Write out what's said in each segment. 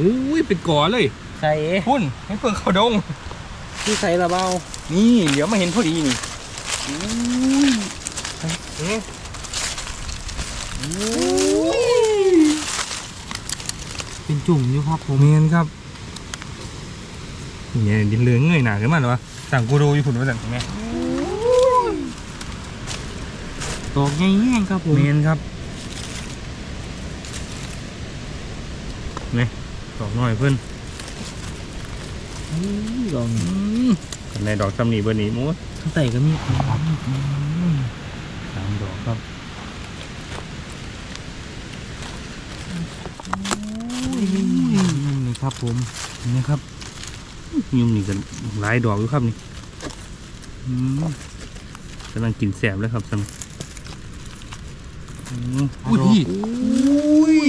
อุ้ยเป็นก่อเลยใส่พุ่นให้เพิ่งเขาดงที่ใส่ระเบ้านี่ เดี๋ยวมาเห็นพอดีนี่อุ้ยเอ๊ะเป็นจุ่มอยู่ครับผมเมียนครับเนี่ยดินเหลืองเงยหนาขึ้นมาหรอวะสั่งกูดูอยู่พุ่นว่าสั่งไงดอกใหญ่แห้งครับผมเมียนครับนี่ด อกน้อยเพิ่นอุ้ยดอกอืมกันในดอกตำหนิเบอร์นี้มูดข้างใส่ก็มีสามดอกครับนี่ครับผมนี่ครับยุ่มนี่กันหลายดอกอยู่ครับนี่อืมกำลังกินแสบแล้วครับสันอืมอุ้ย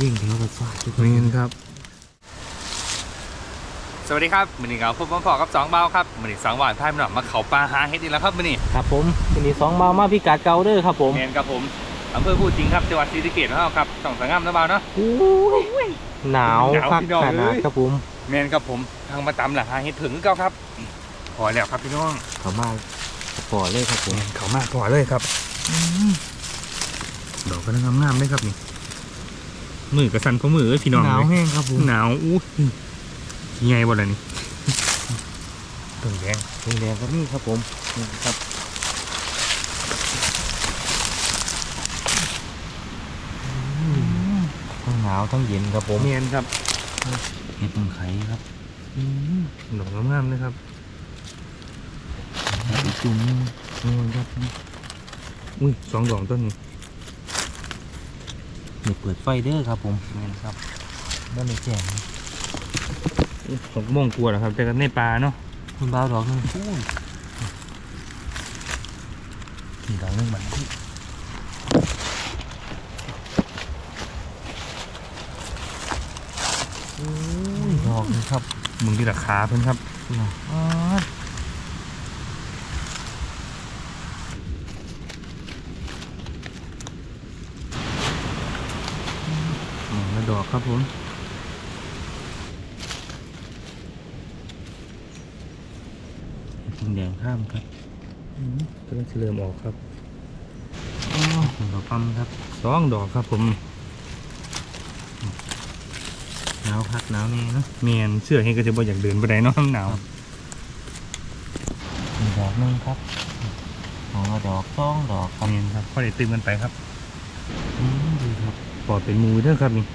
พี่อุ้ยเลี้ยงแถวรถไฟทุกคเมียนนครับ สวัสดีครับมือนี้เราพบพ่อกับสองเบาครับมือนี้สองบาทพายมาหน่อยมาเขาปลาหาเฮ็ดอีกแล้วครับมือนี้ครับผมวันนี้สองเบามาพิกัดเก่าเด้อครับผมเมียนครับผมอำเภอพูดจริงครับจังหวัดศรีสะเกษของเราครับสองสังงามนะเบาเนาะอุ้ยหนาวหนาวคักพี่น้องขนาดเอ้ยครับผมเมียนครับผมทางมาตำแหละหาเฮ็ดถึงเก้าครับพอแล้วครับพี่น้องเขามาปอเลยครับผมเขามากพอเลยครับดอกก็งามงามๆเลยครับนี่ มือกระสันเพราะมือเอ้ยพี่น้องหนาวเลยแห้งครับผมหนาวอู้ยังไงบ่ล่ะนี่ตึงแดงแดงๆก็มีครับผมนี่ครับทั้งหนาวทั้งเย็นครับผมเมียนครับเห็ดมันไข่ครับดอกงามๆเลยครับเห็ดอีกจุ่มหนึงนี่ครับอุ้ยสองดอกต้นนี้ เดี๋ยวเปิดไฟเด้อครับผมนี่ครับด้านในแจ้งหกโมงกลัวาแล้วครับเจอกันในป่าเนาะคุณบ่าวดอกหนึงอู้ยมีดอกหนึงบันอู้ยดอกนี่ครับมึงที่ราคาเพิ่นครับน่ะอ้าด หนึ่งละดอก ครับผมเห็ดแดงข้ามครับก็ต้องเริ่มออกครับอ๋อดอกปั๊มครับสองดอกครับผมหนาวคักหนาวแน่เนาะเมียนเสื้อเฮงก็จะบ่อยากเดินไปไหนเนาะหนาวมีดอกหนึงครับอ๋อดอกสองดอกครับเมียนครับพอได้ตื่นกันไปครับอืมดีครับปอดเป็นมูเด้อครับนี่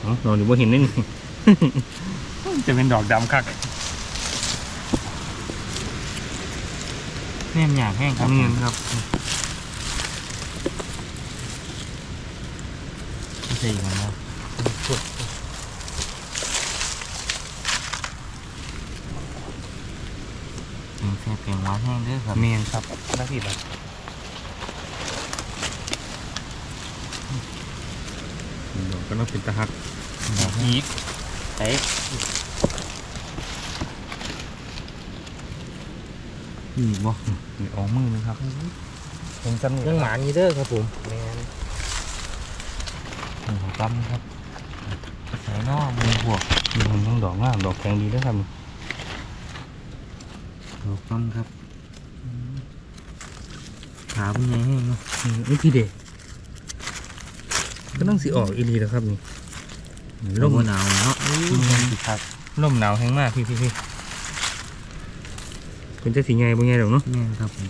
เอ๋อเราหรือว่าเห็นนี่นี่จะเป็นดอกดำคักแน่นอยากแห้งครับเมียนครับไม่ใช่อย่างนั้นนะแกงแซ่บแกงหวานแห้งเด้อครับเมียนครับหน้าที่แบบดอ กก็ต้องเป็นตะหักดอกอีกเอ๊ะนี่บ่นี่ออกมือเลยครับ ผมจำนี่ยังหมานี่เด้อครับผมเมียนหนึ่งกรัมครับใส่นอกมือพวกมีคนต้องดอกงามดอกแข็งดีด้วยครับหนึ่งกรัมครับขาเป็นไงแห้งเนาะอืมนี่พี่เด็ก ก็ต้องสีออกอีรีนะครับนี่ลลมมหนาวเนาะอู้ยแห้งสิครับลมหนาวแห้งมากพี่พี่พี่เป็นจะสีไงบ่ไงดอกเนาะแม่นครับผม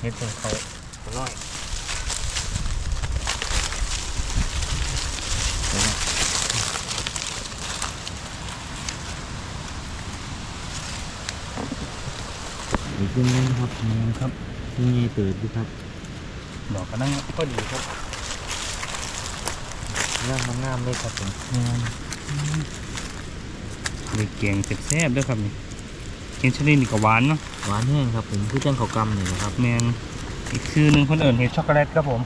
เฮ็ดของเขาน้อยอีกคนนึงครับแม่นครับนี่ไงเปิดดูครับดอกก็นั่งก็ดีครับ งามงามๆเลยครับผมมีเกียงแซ่บๆด้วยครับนี่เห็นชนิดนี่ก็หวานเนาะหวานแห้งครับผมคือจังเขาวกำนี่นะครับแมนอีกชื่อหนึ่งคนอื่นเห็ดช็อกโกแลตครับผม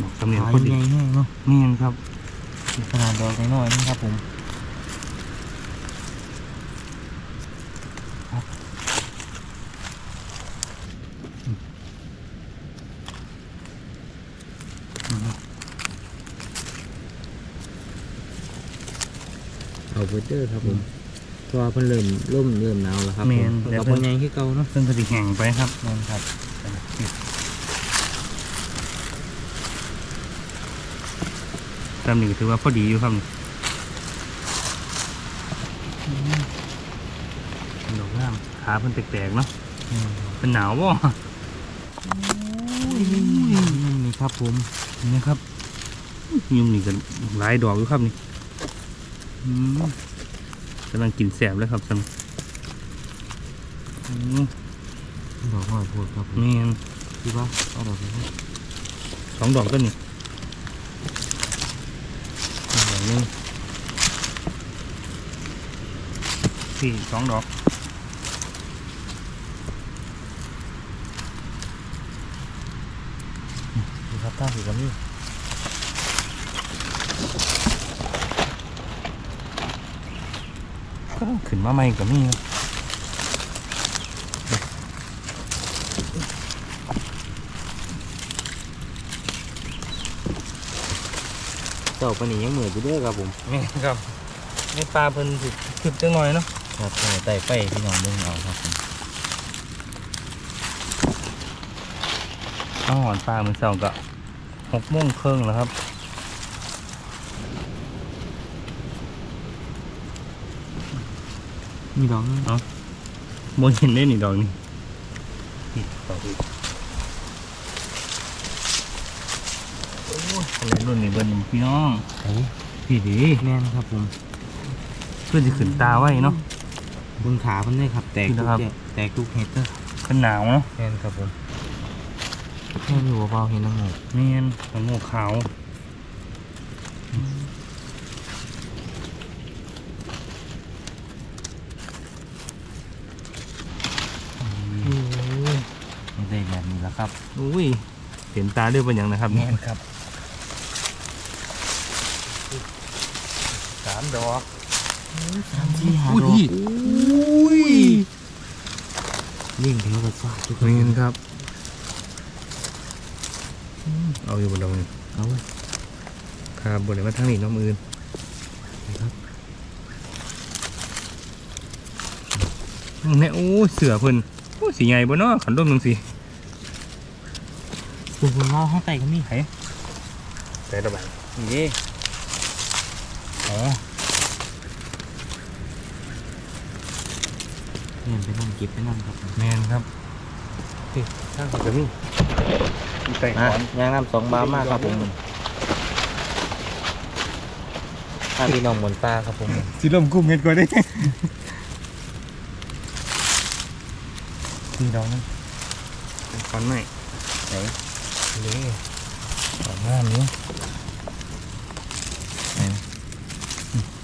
ดอกสำเนียงขาคนใหดีญ่แห้งเนาะแมนครับขนาดดอกน้อยๆนี่ครับผม เอาเวเดอร์ครับผมเพราะว่าเพิ่นเริ่มร่มเริ่มหนาวแล้วครับแม่นผมแล้แล้ววเพิ่ก็นใหญ่คือเก่าเนาะซึ่งก็สิแห้งไปครับนั่นครับตามนี้ก็ถือว่าพอดีอยู่ครับนี่ดอกงามขาเพิ่นแตกๆเนาะอืมเป็นหนาวบ่นั่นนี่ครับผมนี่ครับยุ่มนี่กันหลายดอกอยู่ครับนี่อืม กำลังกินแสบเลยครับสันอืมดอกน้อยโพดครับผมแม่นคิดว่าเอาดอกนี้สองดอกก็นี่ดอกหนึงสี่สองดอกนี่ครับท่าสีกับนี่ ขึ้นมาใหม่กับนี่ครับเจ้าปานนี้ยังเหมือนอยู่เด้อครับผมแม่นครับนี่ปลาเพิ่นสิคึบจังหน่อยเนาะครับใส่ไต่ไฟพี่น้องเบิ่งเอาครับผมข้าวหอนปลามือสองก็หกโมงครึ่งแล้วครับ มีดอกนึงโมเห็นได้นี่ดอกนี่นี่ดอกอีกโอ้ยอะไรรุ่นนี้เบิ้ลพี่น้องไอ้พี่ดีแม่นครับผม เพื่อนจะขึ้นตาไว้เนาะเบิ่งขาเพิ่นเลยครับ แตกนี่ทุนะกครับแกะแตกทุกเห็ดเด้อเป็นหนาวเนาะแม่นครับผมแม่นอยู่เบาๆเห็นน้ำหมูแม่นมันโง่ขาว ครับอุ้ยเห็นตาเด้วยเป็นอย่างนะครับแม่นครับสามดอกสามสี่ห้าอุ้ดอกยอุ้ยลิ่งเทวกับสาทุกคนแม่นครับอืมเอาอยู่บนดอกนี่เอาไว้ครับบนไหนมาทางนี้เน้องมืออื่นครับเนี่ยโอ้ยเสือเพิ่นโอ้ยสีใหญ่บ่เนาะขันร่มนึงสิ คุณคุณว่าห้องไต่ก็มีแต่ระบายนี่เด้อ๋อเนี่ยไปนั่งเก็บไปนั่งครับแมนครับนี่ข้างเขาจะมีมีไก่ขอะอนยางน้ำสองบาทมากครับผมถ้าพี่น้องบนป้าครับผมสีลมกุ้งเห็ดก่อนดินี่ดอกนึงเป็นขอนไหมไหน นี่ดอกงามนี้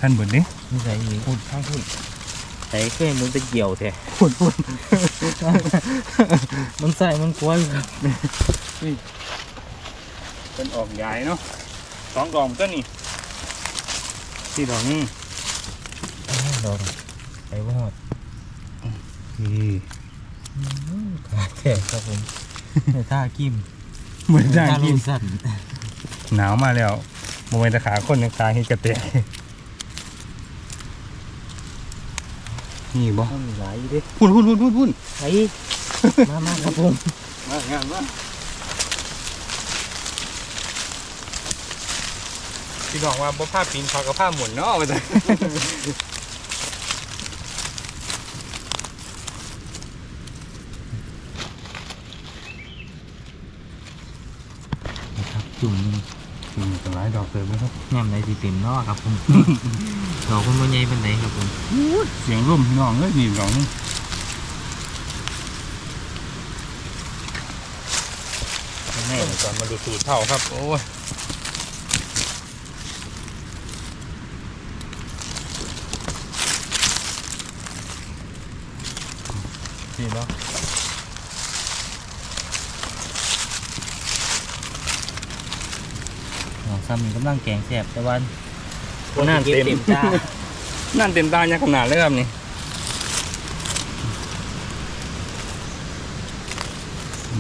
ท่านเบิดดินี่ใส่อีกพูดข้างพูดใส่เคยมันไปเกี่ยวแท้พูดพูดมันใส่มันกล้วยครับเป็นออกใหญ่เนาะสองดอกก็นี่ที่ดอกนี้ดอกไอ้วอดนี่ขาแข็งครับผมแต่ท่ากิ้ม เหมือนจางท่ากิลูนกสั่นหนาวมาแล้วโมเมนตะขาคนยังตาเห็ดกระเตะนี่บ่ต้องมีหลายอยู่เดิพุ่นพุ่นพุ่นพุ่นพุ่นไอ้มา มาครับผมมางานมาพี่บอกว่าบ่ผ้าปีนพอกับผ้าหมุนเนาะมาจ้ะ นะครับ จุ่มหนึงอืมสลายดอกเติมไหมครับแง่มในสีเต็มเนอครับผม ดอกคนบนใหญ่เป็นไดครับผมเสียงร่มพี่น้องเอ้ยนี่ดอกนึงแม่ก่อนมาดูสูตรเท่าครับ โอ้ยนี่เนาะ ดอก ซ้ำนี่กำลังแกงแสบแต่วันนั่นเต็มจ้านั่นเต็มตาเนี่ยขนาดเลยครับนี่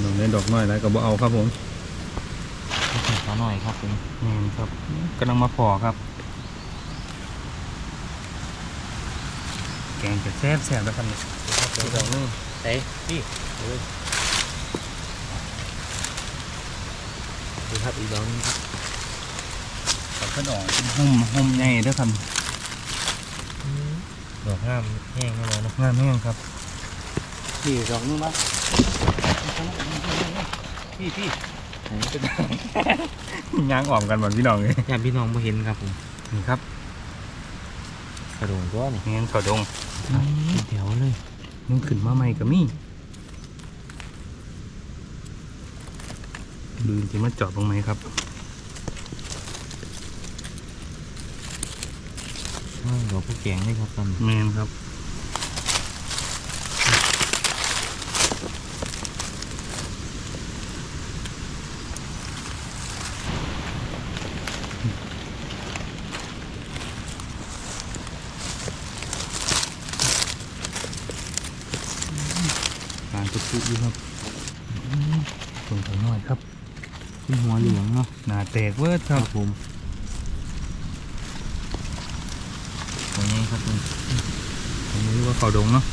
ดอกนี้ดอกน้อยแล้วก็บ่เอาครับผมขอหน่อยครับผมนี่ครับกำลังมาพอครับงจะแซ่บแซ่บแล้วครับนี่อีกดอกหนึงใส่พี่ดูครับอีกดอกนึงครับดอ กกระดองเป็นหุ่มหุ่มใหญ่ด้อครับดอกงามแห้งแล้วเนาะงามแห้งครับนี่ดอกนึงบ้างพี่พี่ยางออมกันหมดพี่น้องเลยยามพี่น้องมาเห็นครับผมนี่ครับกระโดงก็นี่เงี้ยเขาดงเป็นแถวเลยยังขึ้นมาใหม่ก็มีดูจริงๆมาจอดตรงไหนครับ อ้าวดอกผู้แกงเลยครับตอนนี้แมนครับการตุกตุกอยู่ครับตรงเขาหน่อยครับเป็นหัวเหลืองเนาะหนาแตกเวิร์ดคครัรับบผมตัว นี้ครับผมผมไม่รู้ว่าเขาดงเนาะ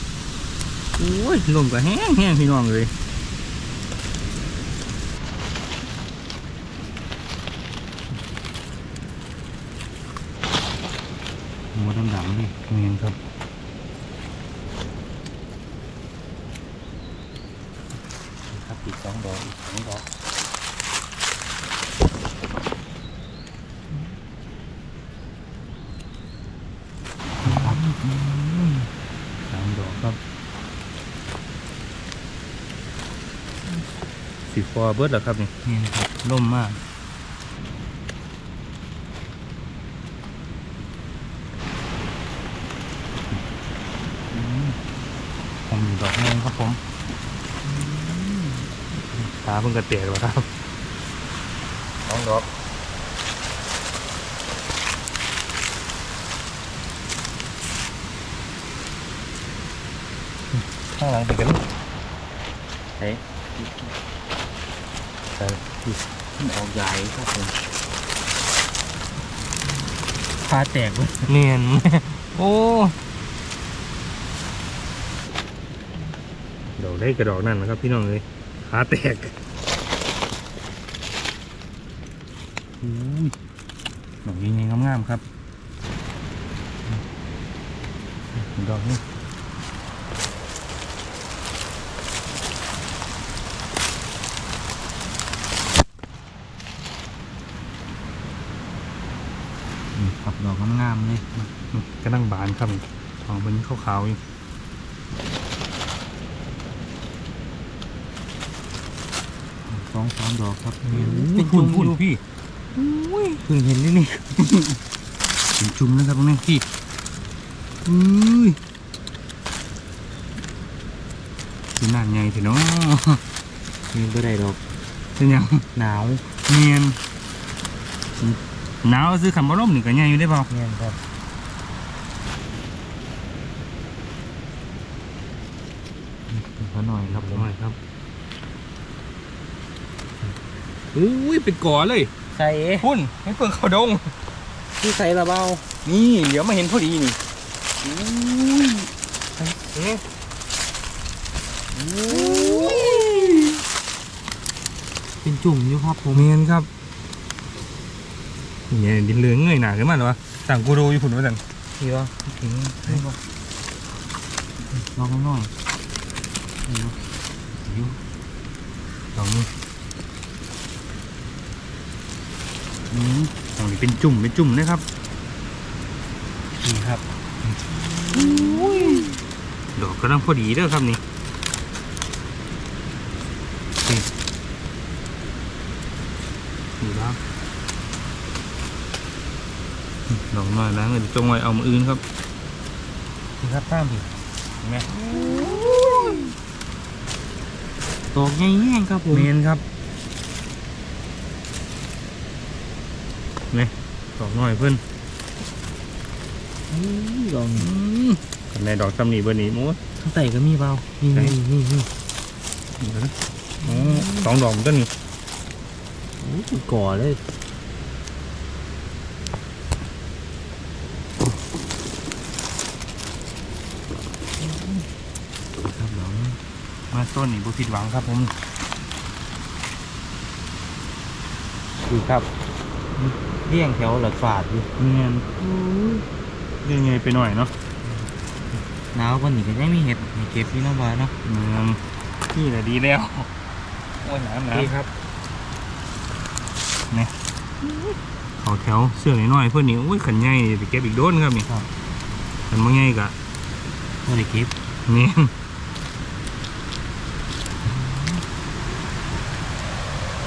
โอ้ยลมก็แห้งแห้งพี่น้องเลยหัวดำๆเลยแมนครับครับอีกสองดอกอีกสองดอกสามดอกครับ สีฟอเบิร์ดเหรอครับนี่นี่นะครับล่มมาก ผมอยู่ดอกแห้งครับผมตาเพิ่งกระเตียกแล้วครับสองดอกข้างหลังเป็นกันใส่ ใส่ที่มันออกใหญ่ครับผมขาแตกเลยเนียน โอ้ดอกได้กระดอกนั่นนะครับพี่น้องเลยขาแตกอุ้ยดอกยังไงงามๆครับดอกนี้ นี่ครับดอกงามๆเลยกำลังบานครับทองเป็นขาวๆอยู่สองสามดอกครับเป็นจุ่มพุ่นพี่เพิ่งเห็นนี่นี่เป็นจุ่มนะครับตรงนี้พี่อุ้ยสีหน้าใหญ่เถอะเนาะนี่ก็ได้ดอกเป็นยังหนาวเนียน หนาวซื้อขันบอลมหนึ่งกันใหญ่อยู่ได้เปล่าเงี้ยครับขอหน่อยครับผมหน่อยครับอุ้ยเป็นก่อเลยใส่พุ่นให้เปิดเขาดงที่ใส่ระเบ้านี่เดี๋ยวมาเห็นพอดีนี่เอ๊ะเป็นจุ่มอยู่ครับผมเมียนครับ เนี่ยดินเหลืองเงยหนาขึ้นมาหรอวะสั่งกูดูอยู่พุ่นว่าสั่งพี่วะถึงให้บ่ลองหน่อยนี่วะอยู่สองนี่อืมตรงนี้เป็นจุ่มเป็นจุ่มนะครับนี่ครับดอกกำลังพอดีเด้อครับนี่นี่นี่แล้ว ดอกน้อยแล้วเงินจงไว้เอามาอื่นครับนี่ครับตามพี่เห็นไหมดอกใหญ่แห้งครับผมเมนครับนี่ดอกน้อยเพื่อนอู้ดอกนี้กันในดอกตำหนิเบอร์นี้มูดข้างใต้ก็มีเปล่านี่ไหนนี่นี่นี่โอ้สองดอกมันต้นนี้โอ้ยก่อเลย มาต้นนี่บุผิดหวังครับผมดูครับเลี้ยงแถวหลัดฝาดอยู่เนียนเรื่องไงไปหน่อยเนาะหนาวกว่านี้ก็ยังมีเห็ดให้เก็บอยู่เนาะบ่าเนาะเมืองนี่แหละดีแล้วโอ้ยน้ำน้ดีครับำเขาแถวเสื้อน้อยๆเพื่อนนี่โอ้ยขันใหญ่นี่ไปเก็บอีกโดนครับนี่ขันบ่ใหญ่กะบ่ได้เก็บนี่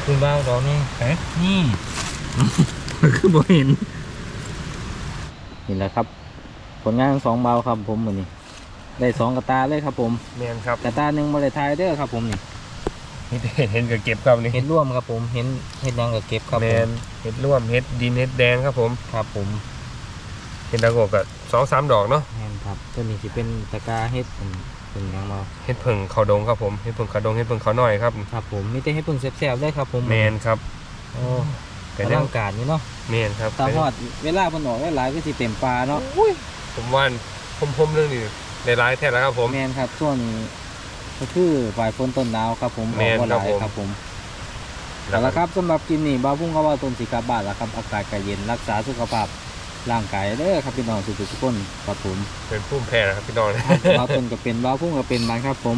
คุณบ้าวดอกนี่เอ๊ะนี่คือบ่เห็นนี่แหละครับ ผลงานของสองเบาครับผมมือนี้ได้สองกระตาเลยครับผมแมนครับกระตาหนึ่งบริทายเด้อครับผมนี่นี่เห็นเห็นกับเก็บครับนี่เห็ดร่วมครับผมเห็นเห็ดหยังกับเก็บครับแมผมนเห็ดร่วมเห็ดดินเห็ดแดงครับผมครับผมเห็ดตะโกกกับสองสามดอกเนาะแม่นครับตัวนี้จะเป็นตะกร้าเห็ด เป็นเป็นหยังเบาเห็ดผึ่งเขาดงครับผมเห็ดผึ่งเขาดงเห็ดผึ่งเขาหน่อยครับครับผมมีแต่เห็ดเพิ่งแซ่บๆได้ครับผมแมนครับโอ้แต่กำเรื่ลัองงการนี่เนาะแมนครับตาฮอดเวลาเพิ่นออกหลายๆก็สิเต็มปลาเนาะผมว่าผมผมเรื่องนี้ในร้ายแท้แล้วครับผมแม่นครับช่วงนี้ก็คือปลายฝนต้นหนาวครับผมอแม่อกนบ่หลายครับผมครับผมแต่ละครับสำหรับกินนี่บาวพุ่งก็ว่าต้นสีกลับบ้านแล้วครับอากาศก็เย็นรักษาสุขภาพ ร่างกายเด้อครับพี่น้องทุกๆทุกคนครับผมเป็นผู้แพ้นะครับพี่น้องบาวต้นก็เป็นบาวพุ่งก็เป็นมันครับผม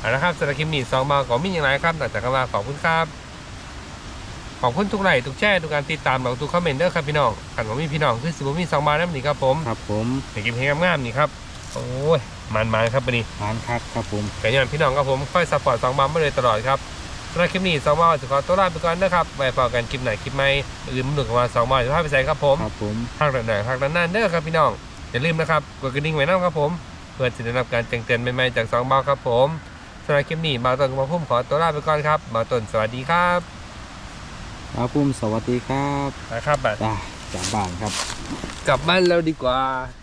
เอาละครับสำหรับคลิปนี้สองมาขอมีอย่างไรครับหลังจากก็มาขอบคุณครับขอบคุณทุกไลค์ทุกแชร์ทุกการติดตามแล้วทุกคอมเมนต์เด้อครับพี่น้องขันว่ามีพี่น้องคือสิบมีสองมาแล้วนี่ครับผมครับผมในคลิปเพลงงามๆนี่ครับโอ้ยมันมาครับวันนี้ทานคักครับผมแต่ย้อนพี่น้องครับผมค่อยซัพพอร์ตสองมามาเลยตลอดครับ สำหรับคลิปนี้สองมาจะขอตัวลาไปก่อนนะครับไว้พอกันคลิปไหนคลิปใหม่อื่นมันหนุกกับมาสองมาจะพาไปใส่ครับผมครับผมทางไหนทางนั้นๆเด้อครับพี่น้องอย่าลืมนะครับกดกระดิ่งไว้นะครับผม เพื่อจะได้รับการแจ้งเตือนใหม่ๆจากสองเบาครับผมสำหรับคลิปนี้มาต้นกับมาพุ่มขอตัวลาไปก่อนครับมาต้นสวัสดีครับบาวพุ่มสวัสดีครับนะครับจ้าจากบ้านครับ กลับบ้านแล้วดีกว่าค